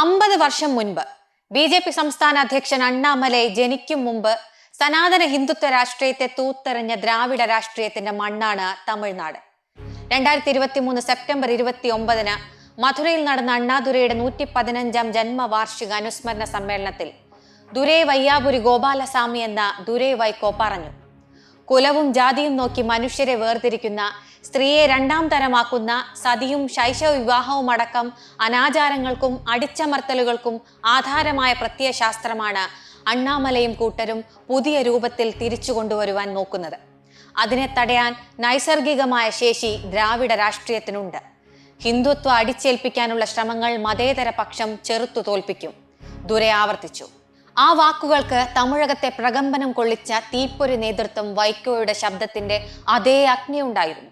അമ്പത് വർഷം മുൻപ് ബി ജെ പി സംസ്ഥാന അധ്യക്ഷൻ അണ്ണാമലൈ ജനിക്കും മുമ്പ് സനാതന ഹിന്ദുത്വ രാഷ്ട്രീയത്തെ തൂത്തെറിഞ്ഞ ദ്രാവിഡ രാഷ്ട്രീയത്തിന്റെ മണ്ണാണ് തമിഴ്നാട്. രണ്ടായിരത്തി ഇരുപത്തി മൂന്ന് സെപ്റ്റംബർ ഇരുപത്തി ഒമ്പതിന് മധുരയിൽ നടന്ന അണ്ണാദുരയുടെ നൂറ്റി പതിനഞ്ചാം ജന്മവാർഷിക അനുസ്മരണ സമ്മേളനത്തിൽ ദുരൈ വയ്യാപുരി ഗോപാലസ്വാമി എന്ന ദുരൈ വൈക്കോ പറഞ്ഞു. കുലവും ജാതിയും നോക്കി മനുഷ്യരെ വേർതിരിക്കുന്ന സ്ത്രീയെ രണ്ടാം തരമാക്കുന്ന സതിയും ശൈശവ വിവാഹവും അടക്കം അനാചാരങ്ങൾക്കും അടിച്ചമർത്തലുകൾക്കും ആധാരമായ പ്രത്യയശാസ്ത്രമാണ് അണ്ണാമലയും കൂട്ടരും പുതിയ രൂപത്തിൽ തിരിച്ചു കൊണ്ടുവരുവാൻ നോക്കുന്നത്. അതിനെ തടയാൻ നൈസർഗികമായ ശേഷി ദ്രാവിഡ രാഷ്ട്രീയത്തിനുണ്ട്. ഹിന്ദുത്വ അടിച്ചേൽപ്പിക്കാനുള്ള ശ്രമങ്ങൾ മതേതര പക്ഷം ചെറുത്തു തോൽപ്പിക്കും. ദുരെ ആവർത്തിച്ചു ആ വാക്കുകൾക്ക് തമിഴകത്തെ പ്രകമ്പനം കൊള്ളിച്ച തീപ്പൊരി നേതൃത്വം വൈക്കോയുടെ ശബ്ദത്തിന്റെ അതേ അഗ്നിയുണ്ടായിരുന്നു.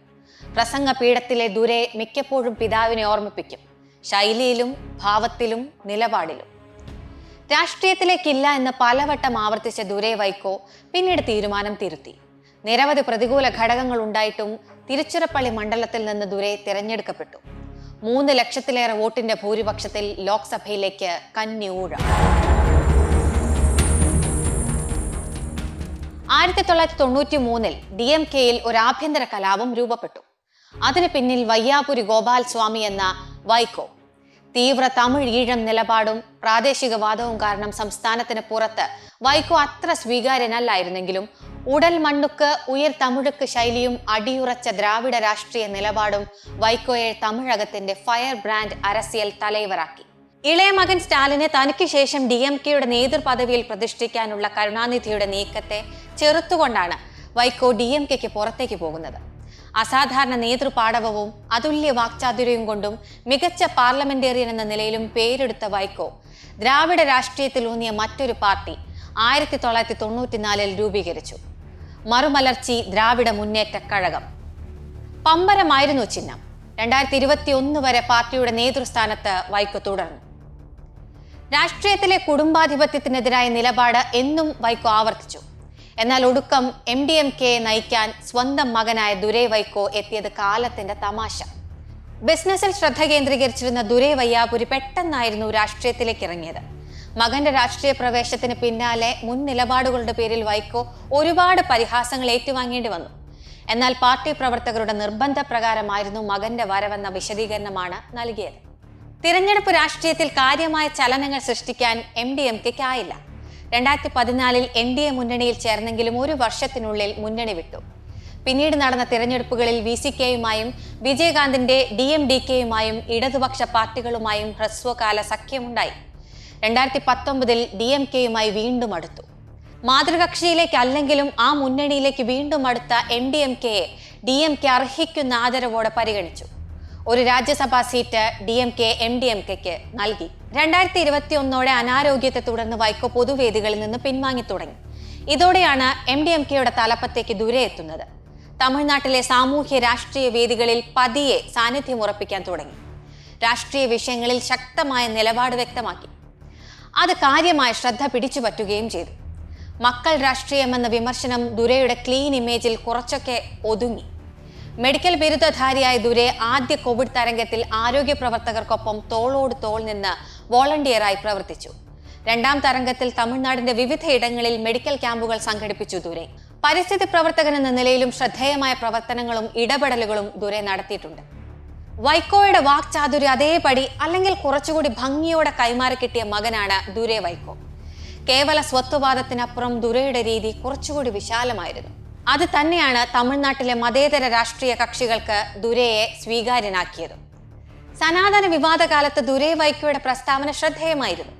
പ്രസംഗ പീഠത്തിലെ ദുരെ മിക്കപ്പോഴും പിതാവിനെ ഓർമ്മിപ്പിക്കും. ശൈലിയിലും ഭാവത്തിലും നിലപാടിലും. രാഷ്ട്രീയത്തിലേക്കില്ല എന്ന് പലവട്ടം ആവർത്തിച്ച ദുരെ വൈക്കോ പിന്നീട് തീരുമാനം തിരുത്തി. നിരവധി പ്രതികൂല ഘടകങ്ങൾ ഉണ്ടായിട്ടും തിരുച്ചിറപ്പള്ളി മണ്ഡലത്തിൽ നിന്ന് ദുരെ തിരഞ്ഞെടുക്കപ്പെട്ടു. മൂന്ന് ലക്ഷത്തിലേറെ വോട്ടിന്റെ ഭൂരിപക്ഷത്തിൽ ലോക്സഭയിലേക്ക് കന്നി ഊഴ. ആയിരത്തി തൊള്ളായിരത്തി തൊണ്ണൂറ്റി മൂന്നിൽ ഡി എം കെയിൽ ഒരു ആഭ്യന്തര കലാപം രൂപപ്പെട്ടു. അതിന് പിന്നിൽ വയ്യാപുരി ഗോപാൽ സ്വാമി എന്ന വൈക്കോ. തീവ്ര തമിഴ് ഈഴം നിലപാടും പ്രാദേശികവാദവും കാരണം സംസ്ഥാനത്തിന് പുറത്ത് വൈക്കോ അത്ര സ്വീകാര്യനല്ലായിരുന്നെങ്കിലും ഉടൽ മണ്ണുക്ക് ഉയർ തമിഴുക്ക് ശൈലിയും അടിയുറച്ച ദ്രാവിഡ രാഷ്ട്രീയ നിലപാടും വൈക്കോയെ തമിഴകത്തിന്റെ ഫയർ ബ്രാൻഡ് അരസിയൽ തലൈവറാക്കി. ഇളയ മകൻ സ്റ്റാലിനെ തനിക്ക് ശേഷം ഡി എം കെയുടെ നേതൃപദവിയിൽ പ്രതിഷ്ഠിക്കാനുള്ള കരുണാനിധിയുടെ നീക്കത്തെ ചെറുത്തുകൊണ്ടാണ് വൈക്കോ ഡി എം കെക്ക് പുറത്തേക്ക് പോകുന്നത്. അസാധാരണ നേതൃപാടവവും അതുല്യ വാക്ചാതുര്യവും കൊണ്ടും മികച്ച പാർലമെന്റേറിയൻ എന്ന നിലയിലും പേരെടുത്ത വൈക്കോ ദ്രാവിഡ രാഷ്ട്രീയത്തിലൂന്നിയ മറ്റൊരു പാർട്ടി ആയിരത്തി തൊള്ളായിരത്തി തൊണ്ണൂറ്റിനാലിൽ രൂപീകരിച്ചു. മറുമലർച്ചി ദ്രാവിഡ മുന്നേറ്റ കഴകം. പമ്പരമായിരുന്നു ചിഹ്നം. രണ്ടായിരത്തി ഇരുപത്തി ഒന്ന് വരെ പാർട്ടിയുടെ നേതൃസ്ഥാനത്ത് വൈക്കോ തുടർന്നു. രാഷ്ട്രീയത്തിലെ കുടുംബാധിപത്യത്തിനെതിരായ നിലപാട് എന്നും വൈക്കോ ആവർത്തിച്ചു. എന്നാൽ ഒടുക്കം എം ഡി എം കെയെ നയിക്കാൻ സ്വന്തം മകനായ ദുരൈ വൈക്കോ എത്തിയത് കാലത്തിന്റെ തമാശ. ബിസിനസ്സിൽ ശ്രദ്ധ കേന്ദ്രീകരിച്ചിരുന്ന ദുരൈ വയ്യാപുരി പെട്ടെന്നായിരുന്നു രാഷ്ട്രീയത്തിലേക്ക് ഇറങ്ങിയത്. മകന്റെ രാഷ്ട്രീയ പ്രവേശത്തിന് പിന്നാലെ മുൻ നിലപാടുകളുടെ പേരിൽ വൈക്കോ ഒരുപാട് പരിഹാസങ്ങൾ ഏറ്റുവാങ്ങേണ്ടി വന്നു. എന്നാൽ പാർട്ടി പ്രവർത്തകരുടെ നിർബന്ധപ്രകാരമായിരുന്നു മകന്റെ വരവെന്ന വിശദീകരണമാണ് നൽകിയത്. തിരഞ്ഞെടുപ്പ് രാഷ്ട്രീയത്തിൽ കാര്യമായ ചലനങ്ങൾ സൃഷ്ടിക്കാൻ എം ഡി എം കെക്കായില്ല. രണ്ടായിരത്തി പതിനാലിൽ എൻ ഡി എ മുന്നണിയിൽ ചേർന്നെങ്കിലും ഒരു വർഷത്തിനുള്ളിൽ മുന്നണി വിട്ടു. പിന്നീട് നടന്ന തിരഞ്ഞെടുപ്പുകളിൽ വി സി കെയുമായും വിജയകാന്തിന്റെ ഡി എം ഡി കെയുമായും ഇടതുപക്ഷ പാർട്ടികളുമായും ഹ്രസ്വകാല സഖ്യമുണ്ടായി. രണ്ടായിരത്തി പത്തൊമ്പതിൽ ഡി എം കെയുമായി വീണ്ടും അടുത്തു. മാതൃകക്ഷിയിലേക്ക് അല്ലെങ്കിലും ആ മുന്നണിയിലേക്ക് വീണ്ടും അടുത്ത എം ഡി എം കെയെ ഡി എം കെ അർഹിക്കുന്ന ആദരവോടെ പരിഗണിച്ചു. ഒരു രാജ്യസഭാ seat D M K M D M കെക്ക് നൽകി. രണ്ടായിരത്തി ഇരുപത്തി ഒന്നോടെ അനാരോഗ്യത്തെ തുടർന്ന് വൈക്കോ പൊതുവേദികളിൽ നിന്ന് പിൻവാങ്ങി തുടങ്ങി. ഇതോടെയാണ് എം ഡി എം കെയുടെ തലപ്പത്തേക്ക് ദൂരെ എത്തുന്നത്. തമിഴ്നാട്ടിലെ സാമൂഹ്യ രാഷ്ട്രീയ വേദികളിൽ പതിയെ സാന്നിധ്യം ഉറപ്പിക്കാൻ തുടങ്ങി. രാഷ്ട്രീയ വിഷയങ്ങളിൽ ശക്തമായ നിലപാട് വ്യക്തമാക്കി. അത് കാര്യമായ ശ്രദ്ധ പിടിച്ചുപറ്റുകയും ചെയ്തു. മക്കൾ രാഷ്ട്രീയമെന്ന വിമർശനം ദുരയുടെ ക്ലീൻ ഇമേജിൽ കുറച്ചൊക്കെ ഒതുങ്ങി. മെഡിക്കൽ ബിരുദധാരിയായ ദുരെ ആദ്യ കോവിഡ് തരംഗത്തിൽ ആരോഗ്യ പ്രവർത്തകർക്കൊപ്പം തോളോട് തോൾ നിന്ന് വോളണ്ടിയറായി പ്രവർത്തിച്ചു. രണ്ടാം തരംഗത്തിൽ തമിഴ്നാടിന്റെ വിവിധ ഇടങ്ങളിൽ മെഡിക്കൽ ക്യാമ്പുകൾ സംഘടിപ്പിച്ചു ദുരെ. പരിസ്ഥിതി പ്രവർത്തകൻ എന്ന നിലയിലും ശ്രദ്ധേയമായ പ്രവർത്തനങ്ങളും ഇടപെടലുകളും ദുരെ നടത്തിയിട്ടുണ്ട്. വൈക്കോയുടെ വാക്ചാതുരി അതേപടി അല്ലെങ്കിൽ കുറച്ചുകൂടി ഭംഗിയോടെ കൈമാറി കിട്ടിയ മകനാണ് ദുരെ വൈക്കോ. കേവല സ്വത്വവാദത്തിനപ്പുറം ദുരയുടെ രീതി കുറച്ചുകൂടി വിശാലമായിരുന്നു. അത് തന്നെയാണ് തമിഴ്നാട്ടിലെ മതേതര രാഷ്ട്രീയ കക്ഷികൾക്ക് ദുരയെ സ്വീകാര്യനാക്കിയത്. സനാതന വിവാദ കാലത്ത് ദുരൈ വൈക്കോയുടെ പ്രസ്താവന ശ്രദ്ധേയമായിരുന്നു.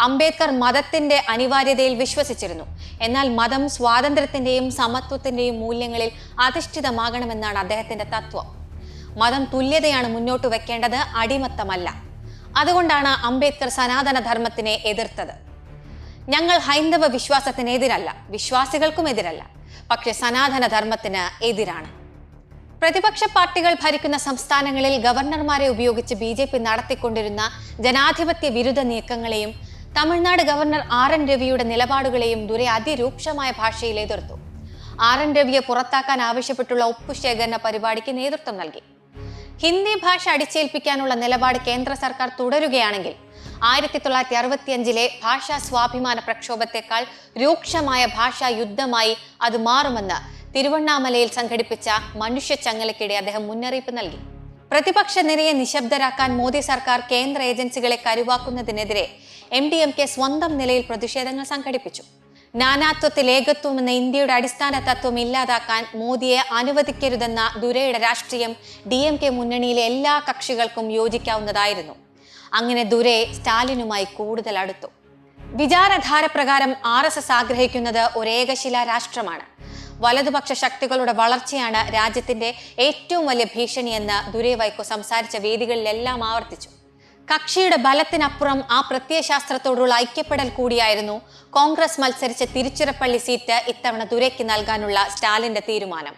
അംബേദ്കർ മതത്തിന്റെ അനിവാര്യതയിൽ വിശ്വസിച്ചിരുന്നു. എന്നാൽ മതം സ്വാതന്ത്ര്യത്തിന്റെയും സമത്വത്തിന്റെയും മൂല്യങ്ങളിൽ അധിഷ്ഠിതമാകണമെന്നാണ് അദ്ദേഹത്തിന്റെ തത്വം. മതം തുല്യതയാണ് മുന്നോട്ട് വെക്കേണ്ടത് അടിമത്തമല്ല. അതുകൊണ്ടാണ് അംബേദ്കർ സനാതന ധർമ്മത്തിനെ എതിർത്തത്. ഞങ്ങൾ ഹൈന്ദവ വിശ്വാസത്തിനെതിരല്ല വിശ്വാസികൾക്കും എതിരല്ല. പക്ഷെ സനാതന ധർമ്മത്തിന് എതിരാണ്. പ്രതിപക്ഷ പാർട്ടികൾ ഭരിക്കുന്ന സംസ്ഥാനങ്ങളിൽ ഗവർണർമാരെ ഉപയോഗിച്ച് ബി ജെ പി നടത്തിക്കൊണ്ടിരുന്ന ജനാധിപത്യ വിരുദ്ധ നീക്കങ്ങളെയും തമിഴ്നാട് ഗവർണർ ആർ എൻ രവിയുടെ നിലപാടുകളെയും ദുരെ അതിരൂക്ഷമായ ഭാഷയിൽ എതിർത്തു. ആർ എൻ രവിയെ പുറത്താക്കാൻ ആവശ്യപ്പെട്ടുള്ള ഒപ്പുശേഖരണ പരിപാടിക്ക് നേതൃത്വം നൽകി. ഹിന്ദി ഭാഷ അടിച്ചേൽപ്പിക്കാനുള്ള നിലപാട് കേന്ദ്ര സർക്കാർ തുടരുകയാണെങ്കിൽ ആയിരത്തി തൊള്ളായിരത്തി അറുപത്തിയഞ്ചിലെ ഭാഷാ സ്വാഭിമാന പ്രക്ഷോഭത്തെക്കാൾ രൂക്ഷമായ ഭാഷാ യുദ്ധമായി അത് മാറുമെന്ന് തിരുവണ്ണാമലയിൽ സംഘടിപ്പിച്ച മനുഷ്യ ചങ്ങലയ്ക്കിടെ അദ്ദേഹം മുന്നറിയിപ്പ് നൽകി. പ്രതിപക്ഷ നിരയെ നിശബ്ദരാക്കാൻ മോദി സർക്കാർ കേന്ദ്ര ഏജൻസികളെ കരുവാക്കുന്നതിനെതിരെ എം ഡി എം കെ സ്വന്തം നിലയിൽ പ്രതിഷേധങ്ങൾ സംഘടിപ്പിച്ചു. നാനാത്വത്തിൽ ഏകത്വം എന്ന ഇന്ത്യയുടെ അടിസ്ഥാന തത്വം ഇല്ലാതാക്കാൻ മോദിയെ അനുവദിക്കരുതെന്ന ദുരയുടെ രാഷ്ട്രീയം ഡി എം കെ മുന്നണിയിലെ എല്ലാ കക്ഷികൾക്കും യോജിക്കാവുന്നതായിരുന്നു. അങ്ങനെ ദുരെ സ്റ്റാലിനുമായി കൂടുതൽ അടുത്തു. വിചാരധാര പ്രകാരം ആർ എസ് എസ് ആഗ്രഹിക്കുന്നത് ഒരേകശില രാഷ്ട്രമാണ് വലതുപക്ഷ ശക്തികളുടെ വളർച്ചയാണ് രാജ്യത്തിന്റെ ഏറ്റവും വലിയ ഭീഷണിയെന്ന് ദുരൈ വൈക്കോ സംസാരിച്ച വേദികളിലെല്ലാം ആവർത്തിച്ചു. കക്ഷിയുടെ ബലത്തിനപ്പുറം ആ പ്രത്യയശാസ്ത്രത്തോടുള്ള ഐക്യപ്പെടൽ കൂടിയായിരുന്നു കോൺഗ്രസ് മത്സരിച്ച തിരുച്ചിറപ്പള്ളി സീറ്റ് ഇത്തവണ ദുരയ്ക്ക് നൽകാനുള്ള സ്റ്റാലിന്റെ തീരുമാനം.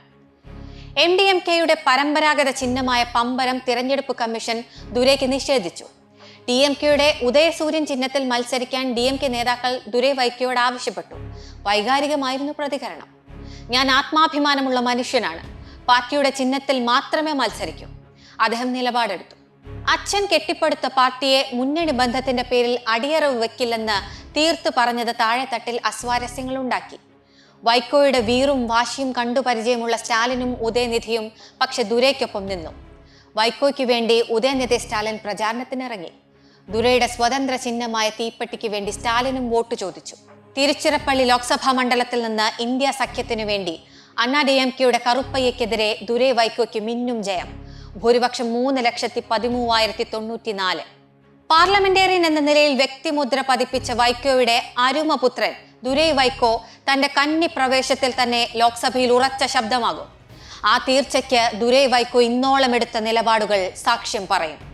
എം ഡി എം കെയുടെ പരമ്പരാഗത ചിഹ്നമായ പമ്പരം തിരഞ്ഞെടുപ്പ് കമ്മീഷൻ ദുരയ്ക്ക് നിഷേധിച്ചു. ഡി എം കെയുടെ ഉദയസൂര്യൻ ചിഹ്നത്തിൽ മത്സരിക്കാൻ ഡി എം കെ നേതാക്കൾ ദുരൈ വൈക്കോട് ആവശ്യപ്പെട്ടു. വൈകാരികമായിരുന്നു പ്രതികരണം. ഞാൻ ആത്മാഭിമാനമുള്ള മനുഷ്യനാണ്. പാർട്ടിയുടെ ചിഹ്നത്തിൽ മാത്രമേ മത്സരിക്കൂ. അദ്ദേഹം നിലപാടെടുത്തു. അച്ഛൻ കെട്ടിപ്പടുത്ത പാർട്ടിയെ മുന്നണി ബന്ധത്തിന്റെ പേരിൽ അടിയറവ് വെക്കില്ലെന്ന് തീർത്തു പറഞ്ഞത് താഴെത്തട്ടിൽ അസ്വാരസ്യങ്ങൾ ഉണ്ടാക്കി. വൈക്കോയുടെ വീറും വാശിയും കണ്ടു പരിചയമുള്ള സ്റ്റാലിനും ഉദയനിധിയും പക്ഷെ ദുരേക്കൊപ്പം നിന്നു. വൈക്കോയ്ക്ക് വേണ്ടി ഉദയനിധി സ്റ്റാലിൻ പ്രചാരണത്തിനിറങ്ങി. ദുരയുടെ സ്വതന്ത്ര ചിഹ്നമായ തീപ്പെട്ടിക്ക് വേണ്ടി സ്റ്റാലിനും വോട്ട് ചോദിച്ചു. തിരുച്ചിറപ്പള്ളി ലോക്സഭാ മണ്ഡലത്തിൽ നിന്ന് ഇന്ത്യ സഖ്യത്തിനു വേണ്ടി അണ്ണാ ഡി എം കെയുടെ കറുപ്പയ്യക്കെതിരെ ദുരൈ വൈക്കോയ്ക്ക് മിന്നും ജയം. ഭൂരിപക്ഷം മൂന്ന് ലക്ഷത്തി പതിമൂവായിരത്തി തൊണ്ണൂറ്റിനാല്. പാർലമെന്റേറിയൻ എന്ന നിലയിൽ വ്യക്തിമുദ്ര പതിപ്പിച്ച വൈക്കോയുടെ അരുമപുത്രൻ ദുരൈ വൈക്കോ തന്റെ കന്നി പ്രവേശത്തിൽ തന്നെ ലോക്സഭയിൽ ഉറച്ച ശബ്ദമാകും. ആ തീർച്ചയ്ക്ക് ദുരൈ വൈക്കോ ഇന്നോളം എടുത്ത നിലപാടുകൾ സാക്ഷ്യം പറയും.